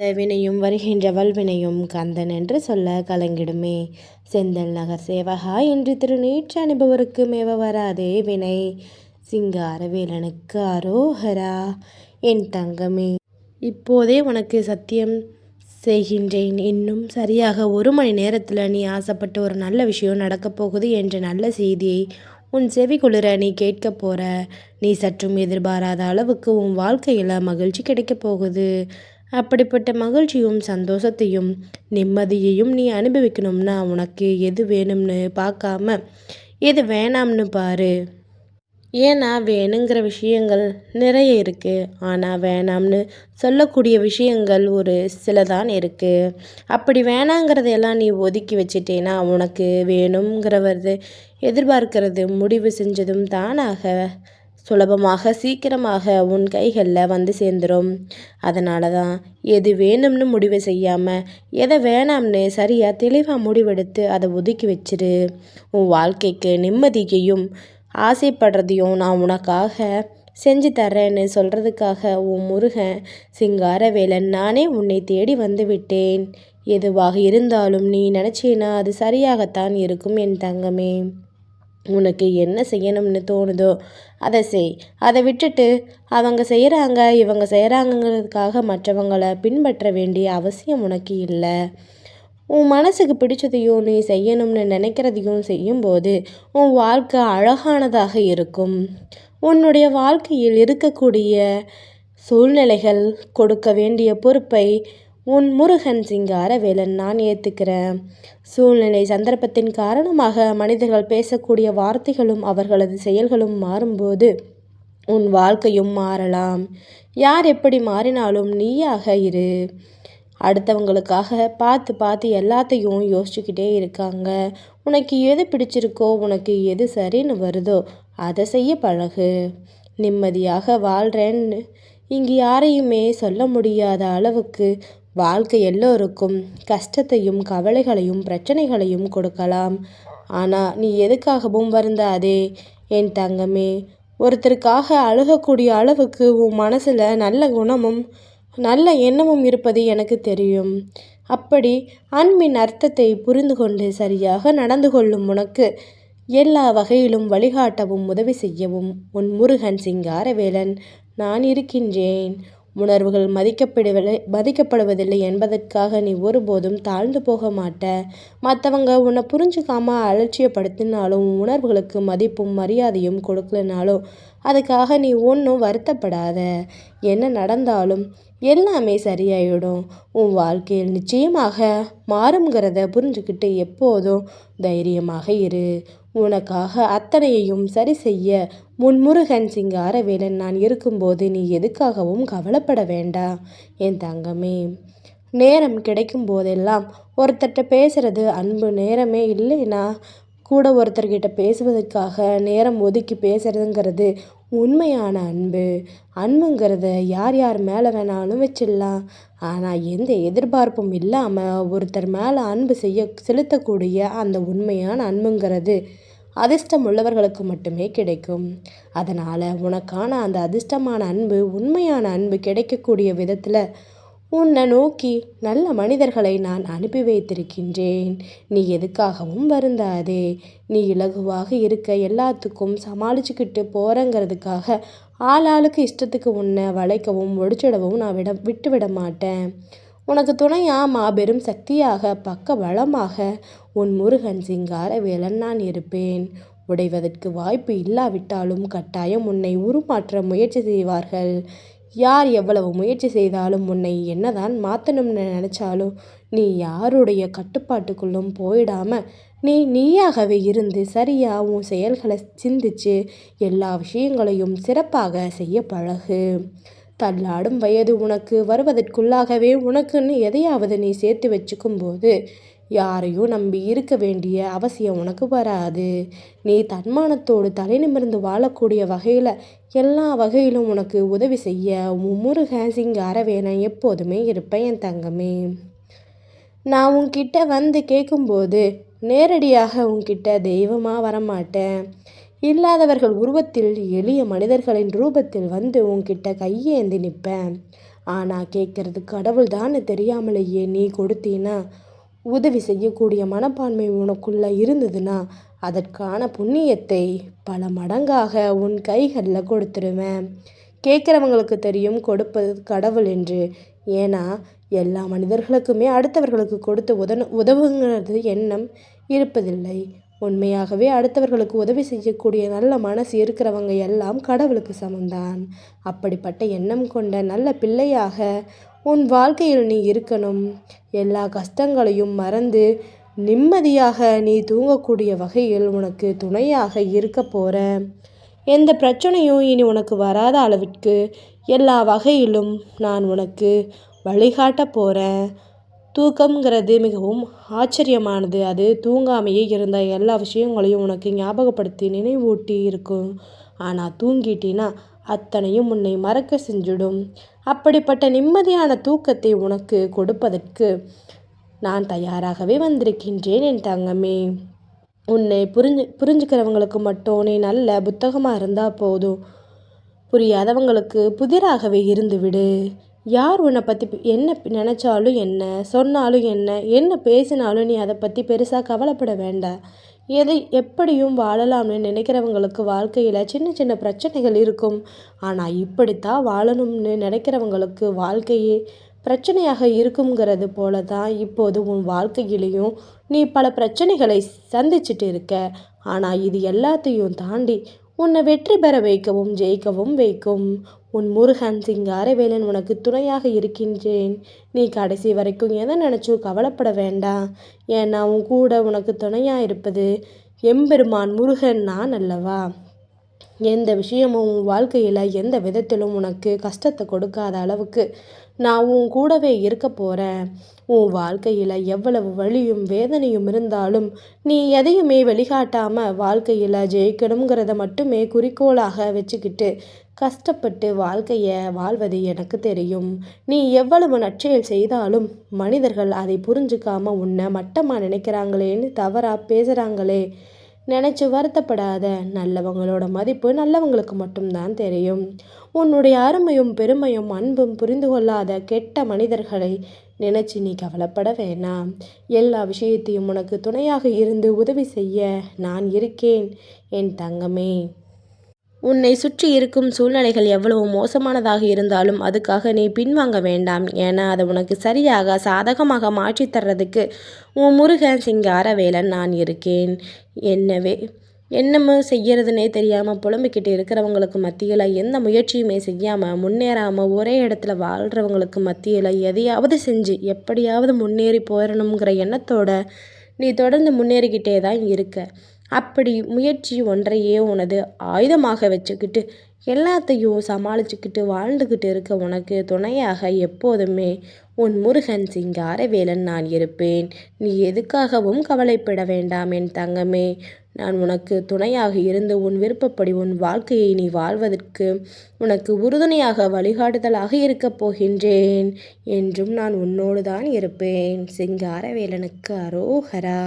வினையும் வருகின்ற வல்வினையும் கந்தன் என்று சொல்ல கலங்கிடுமே. செந்தல் நகர் சேவகா என்று திருநீற்று அனுபவருக்கு மேவ வராதே வினை சிங்காரவேலனுக்கு அரோஹரா என் தங்கமே. இப்போதே உனக்கு சத்தியம் செய்கின்றேன். இன்னும் சரியாக ஒரு மணி நேரத்தில் நீ ஆசைப்பட்ட ஒரு நல்ல விஷயம் நடக்கப் போகுது என்ற நல்ல செய்தியை உன் செவி குளிர நீ கேட்க போற. நீ சற்றும் எதிர்பாராத அளவுக்கு உன் வாழ்க்கையில் மகிழ்ச்சி கிடைக்கப் போகுது. அப்படிப்பட்ட மகிழ்ச்சியும் சந்தோஷத்தையும் நிம்மதியையும் நீ அனுபவிக்கணும்னா உனக்கு எது வேணும்னு பார்க்காம எது வேணாம்னு பாரு. ஏன்னா வேணுங்கிற விஷயங்கள் நிறைய இருக்குது ஆனால் வேணாம்னு சொல்லக்கூடிய விஷயங்கள் ஒரு சில தான் இருக்குது அப்படி வேணாங்கிறதையெல்லாம் நீ ஒதுக்கி வச்சிட்டேன்னா உனக்கு வேணுங்கிறவரது எதிர்பார்க்கிறது முடிவு செஞ்சதும் தானாக சுலபமாக சீக்கிரமாக உன் கைகளில் வந்து சேர்ந்துடும் அதனால தான் எது வேணும்னு முடிவு செய்யாமல் எதை வேணாம்னு சரியாக தெளிவாக முடிவெடுத்து அதை ஒதுக்கி வச்சிரு. உன் வாழ்க்கைக்கு நிம்மதியையும் ஆசைப்படுறதையும் நான் உனக்காக செஞ்சு தர்றேன்னு சொல்கிறதுக்காக உன் முருகன் சிங்காரவேலன் நானே உன்னை தேடி வந்து விட்டேன். எதுவாக இருந்தாலும் நீ நினச்சேனா அது சரியாகத்தான் இருக்கும் என் தங்கமே. உனக்கு என்ன செய்யணும்னு தோணுதோ அதை செய். அதை விட்டுட்டு அவங்க செய்கிறாங்க இவங்க செய்கிறாங்கங்கிறதுக்காக மற்றவங்களை பின்பற்ற வேண்டிய அவசியம் உனக்கு இல்லை. உன் மனசுக்கு பிடிச்சதையும் நீ செய்யணும்னு நினைக்கிறதையும் செய்யும்போது உன் வாழ்க்கை அழகானதாக இருக்கும். உன்னுடைய வாழ்க்கையில் இருக்கக்கூடிய சூழ்நிலைகள் கொடுக்க வேண்டிய பொறுப்பை உன் முருகன் சிங்கார வேலன் நான் ஏற்றுக்கிறேன் சூழ்நிலை சந்தர்ப்பத்தின் காரணமாக மனிதர்கள் பேசக்கூடிய வார்த்தைகளும் அவர்களது செயல்களும் மாறும்போது உன் வாழ்க்கையும் மாறலாம். யார் எப்படி மாறினாலும் நீயாக இரு. அடுத்தவங்களுக்காக பார்த்து பார்த்து எல்லாத்தையும் யோசிச்சுக்கிட்டே இருக்காங்க. உனக்கு எது பிடிச்சிருக்கோ உனக்கு எது சரின்னு வருதோ அதை செய்ய பழகு. நிம்மதியாக வாழ்கிறேன்னு இங்கு யாரையுமே சொல்ல முடியாத அளவுக்கு வாழ்க்கை எல்லோருக்கும் கஷ்டத்தையும் கவலைகளையும் பிரச்சனைகளையும் கொடுக்கலாம். ஆனால் நீ எதுக்காகவும் வருந்தாதே? என் தங்கமே ஒருத்தருக்காக அழுகக்கூடிய அளவுக்கு உன் மனசில் நல்ல குணமும் நல்ல எண்ணமும் இருப்பது எனக்கு தெரியும். அப்படி அன்பின் அர்த்தத்தை புரிந்து கொண்டு சரியாக நடந்து கொள்ளும் உனக்கு எல்லா வகையிலும் வழிகாட்டவும் உதவி செய்யவும் உன் முருகன் சிங்காரவேலன் நான் இருக்கின்றேன். உணர்வுகள் மதிக்கப்படுவதில்லை மதிக்கப்படுவதில்லை என்பதற்காக நீ ஒருபோதும் தாழ்ந்து போக மாட்ட. மற்றவங்க உன்னை புரிஞ்சுக்காம அலட்சியப்படுத்தினாலும் உணர்வுகளுக்கு மதிப்பும் மரியாதையும் கொடுக்கலனாலும் அதுக்காக நீ ஒன்றும் வருத்தப்படாத. என்ன நடந்தாலும் எல்லாமே சரியாயிடும். உன் வாழ்க்கையில் நிச்சயமாக மாறுங்கிறத புரிஞ்சுக்கிட்டு எப்போதும் தைரியமாக இரு. உனக்காக அத்தனையையும் சரி செய்ய முன்முருகன் சிங்காரவேலன் நான் இருக்கும்போது நீ எதுக்காகவும் கவலைப்பட வேண்டாம் என் தங்கமே நேரம் கிடைக்கும் போதெல்லாம் ஒருத்தர்கிட்ட பேசுகிறது அன்பு நேரமே இல்லைனா கூட ஒருத்தர்கிட்ட பேசுவதற்காக நேரம் ஒதுக்கி பேசுகிறதுங்கிறது உண்மையான அன்பு. அன்புங்கிறத யார் யார் மேலே வேணாலும் வச்சிடலாம். ஆனால் எந்த எதிர்பார்ப்பும் இல்லாமல் ஒருத்தர் மேலே அன்பு செய்ய செலுத்தக்கூடிய அந்த உண்மையான அன்புங்கிறது அதிர்ஷ்டம் உள்ளவர்களுக்கு மட்டுமே கிடைக்கும். அதனால் உனக்கான அந்த அதிர்ஷ்டமான அன்பு உண்மையான அன்பு கிடைக்கக்கூடிய விதத்தில் உன்னை நோக்கி நல்ல மனிதர்களை நான் அனுப்பி வைத்திருக்கின்றேன். நீ எதுக்காகவும் வருந்தாதே. நீ இலகுவாக இருக்க எல்லாத்துக்கும் சமாளிச்சுக்கிட்டு போகிறங்கிறதுக்காக ஆளாளுக்கு இஷ்டத்துக்கு உன்னை வளைக்கவும் ஒடிச்சிடவும் நான் விட விட்டு விட மாட்டேன். உனக்கு துணையாக மாபெரும் சக்தியாக பக்க பலமாக உன் முருகன் சிங்கார வேலன் நான் இருப்பேன். உடைவதற்கு வாய்ப்பு இல்லாவிட்டாலும் கட்டாயம் உன்னை உருமாற்ற முயற்சி செய்வார்கள். யார் எவ்வளவு முயற்சி செய்தாலும் உன்னை என்னதான் மாற்றணும்னு நினச்சாலும் நீ யாருடைய கட்டுப்பாட்டுக்குள்ளும் போயிடாமல் நீ நீயாகவே இருந்து சரியாக உன் செயல்களை சிந்திச்சு எல்லா விஷயங்களையும் சிறப்பாக செய்ய பழகு. தள்ளாடும் வயது உனக்கு வருவதற்குள்ளாகவே உனக்குன்னு எதையாவது நீ சேர்த்து வச்சுக்கும்போது யாரையும் நம்பி இருக்க வேண்டிய அவசியம் உனக்கு வராது. நீ தன்மானத்தோடு தலை நிமிர்ந்து வாழக்கூடிய வகையில் எல்லா வகையிலும் உனக்கு உதவி செய்ய முருகன் சிங்காரவேணன் எப்போதுமே இருப்பேன் என் தங்கமே. நான் உன்கிட்ட வந்து கேட்கும்போது நேரடியாக உன்கிட்ட தெய்வமாக வரமாட்டேன். இல்லாதவர்கள் உருவத்தில் எளிய மனிதர்களின் ரூபத்தில் வந்து உன்கிட்ட கையேந்தி நிற்பேன். ஆனால் கேட்கறது கடவுள் தான் தெரியாமலேயே நீ கொடுத்தீன்னா உதவி செய்யக்கூடிய மனப்பான்மை உனக்குள்ள இருந்ததுன்னா அதற்கான புண்ணியத்தை பல மடங்காக உன் கைகளில் கொடுத்துருவேன். கேட்குறவங்களுக்கு தெரியும் கொடுப்பது கடவுள் என்று. ஏன்னா எல்லா மனிதர்களுக்குமே அடுத்தவர்களுக்கு கொடுத்து உதன உதவுங்கிறது எண்ணம் இருப்பதில்லை. உண்மையாகவே அடுத்தவர்களுக்கு உதவி செய்யக்கூடிய நல்ல மனசு இருக்கிறவங்க எல்லாம் கடவுளுக்கு சமம்தான். அப்படிப்பட்ட எண்ணம் கொண்ட நல்ல பிள்ளையாக உன் வாழ்க்கையில் நீ இருக்கணும். எல்லா கஷ்டங்களையும் மறந்து நிம்மதியாக நீ தூங்கக்கூடிய வகையில் உனக்கு துணையாக இருக்க போகிற எந்த பிரச்சனையும் இனி உனக்கு வராத அளவிற்கு எல்லா வகையிலும் நான் உனக்கு வழிகாட்ட போகிறேன் தூக்கம்ங்கிறது மிகவும் ஆச்சரியமானது. அது தூங்காமையே இருந்த எல்லா விஷயங்களையும் உனக்கு ஞாபகப்படுத்தி நினைவூட்டி இருக்கும் ஆனால் தூங்கிட்டினா அத்தனையும் உன்னை மறக்க செஞ்சிடும். அப்படிப்பட்ட நிம்மதியான தூக்கத்தை உனக்கு கொடுப்பதற்கு நான் தயாராகவே வந்திருக்கின்றேன் என் தங்கமே. உன்னை புரிஞ்சு புரிஞ்சுக்கிறவங்களுக்கு மட்டும் நீ நல்ல புத்தகமாக இருந்தால் போதும். புரியாதவங்களுக்கு புதிராகவே இருந்துவிடு யார் உன்னை பற்றி என்ன நினச்சாலும் என்ன சொன்னாலும் என்ன என்ன பேசினாலும் நீ அதை பற்றி பெருசாக கவலைப்பட வேண்டாம். எதை எப்படியும் வாழலாம்னு நினைக்கிறவங்களுக்கு வாழ்க்கையில் சின்ன சின்ன பிரச்சனைகள் இருக்கும். ஆனால் இப்படித்தான் வாழணும்னு நினைக்கிறவங்களுக்கு வாழ்க்கையே பிரச்சனையாக இருக்குங்கிறது போல தான் இப்போது உன் வாழ்க்கையிலையும் நீ பல பிரச்சனைகளை சந்திச்சிட்டு இருக்க. ஆனால் இது எல்லாத்தையும் தாண்டி உன்னை வெற்றி பெற வைக்கவும் ஜெயிக்கவும் வைக்கும். உன் முருகன் சிங்காரவேலன் உனக்கு துணையாக இருக்கின்றேன். நீ கடைசி வரைக்கும் எதை நினச்சும் கவலைப்பட வேண்டாம். ஏன்னா உன் கூட உனக்கு துணையாக இருப்பது எம்பெருமான் முருகன் நான் அல்லவா? எந்த விஷயமும் உன் வாழ்க்கையில் எந்த விதத்திலும் உனக்கு கஷ்டத்தை கொடுக்காத அளவுக்கு நான் உன் கூடவே இருக்க போகிறேன் உன் வாழ்க்கையில் எவ்வளவு வழியும் வேதனையும் இருந்தாலும் நீ எதையுமே வெளிக்காட்டாமல் வாழ்க்கையில் ஜெயிக்கணுங்கிறத மட்டுமே குறிக்கோளாக வச்சுக்கிட்டு கஷ்டப்பட்டு வாழ்க்கையை வாழ்வது எனக்கு தெரியும். நீ எவ்வளவு நற்செயல் செய்தாலும் மனிதர்கள் அதை புரிஞ்சுக்காம உன்னை மட்டமாக நினைக்கிறாங்களேன்னு தவறாக பேசுகிறாங்களே நினச்சி வருத்தப்படாத நல்லவங்களோட மதிப்பு நல்லவங்களுக்கு மட்டும்தான் தெரியும். உன்னுடைய அருமையும் பெருமையும் அன்பும் புரிந்து கொள்ளாத கெட்ட மனிதர்களை நினச்சி நீ கவலைப்பட வேணாம். எல்லா விஷயத்தையும் உனக்கு துணையாக இருந்து உதவி செய்ய நான் இருக்கேன் என் தங்கமே. உன்னை சுற்றி இருக்கும் சூழ்நிலைகள் எவ்வளவு மோசமானதாக இருந்தாலும் அதுக்காக நீ பின்வாங்க வேண்டாம். ஏன்னா அதை உனக்கு சரியாக சாதகமாக மாற்றி தர்றதுக்கு உன் முருகன் சிங்காரவேலன் நான் இருக்கேன். என்னவே என்னமோ செய்யறதுனே தெரியாமல் புலம்பிக்கிட்டு இருக்கிறவங்களுக்கு மத்தியில் எந்த முயற்சியுமே செய்யாமல் முன்னேறாமல் ஒரே இடத்துல வாழ்கிறவங்களுக்கு மத்தியில் எதையாவது செஞ்சு எப்படியாவது முன்னேறி போயிடணுங்கிற எண்ணத்தோட நீ தொடர்ந்து முன்னேறிக்கிட்டே தான் இருக்க. அப்படி முயற்சி ஒன்றையே உனது ஆயுதமாக வச்சுக்கிட்டு எல்லாத்தையும் சமாளிச்சுக்கிட்டு வாழ்ந்துக்கிட்டு இருக்க உனக்கு துணையாக எப்போதுமே உன் முருகன் சிங்காரவேலன் நான் இருப்பேன். நீ எதுக்காகவும் கவலைப்பட வேண்டாம் என் தங்கமே. நான் உனக்கு துணையாக இருந்து உன் விருப்பப்படி உன் வாழ்க்கையை நீ வாழ்வதற்கு உனக்கு உறுதுணையாக வழிகாட்டுதலாக இருக்கப் போகின்றேன் என்றும் நான் உன்னோடு தான் இருப்பேன். சிங்காரவேலனுக்கு அரோஹரா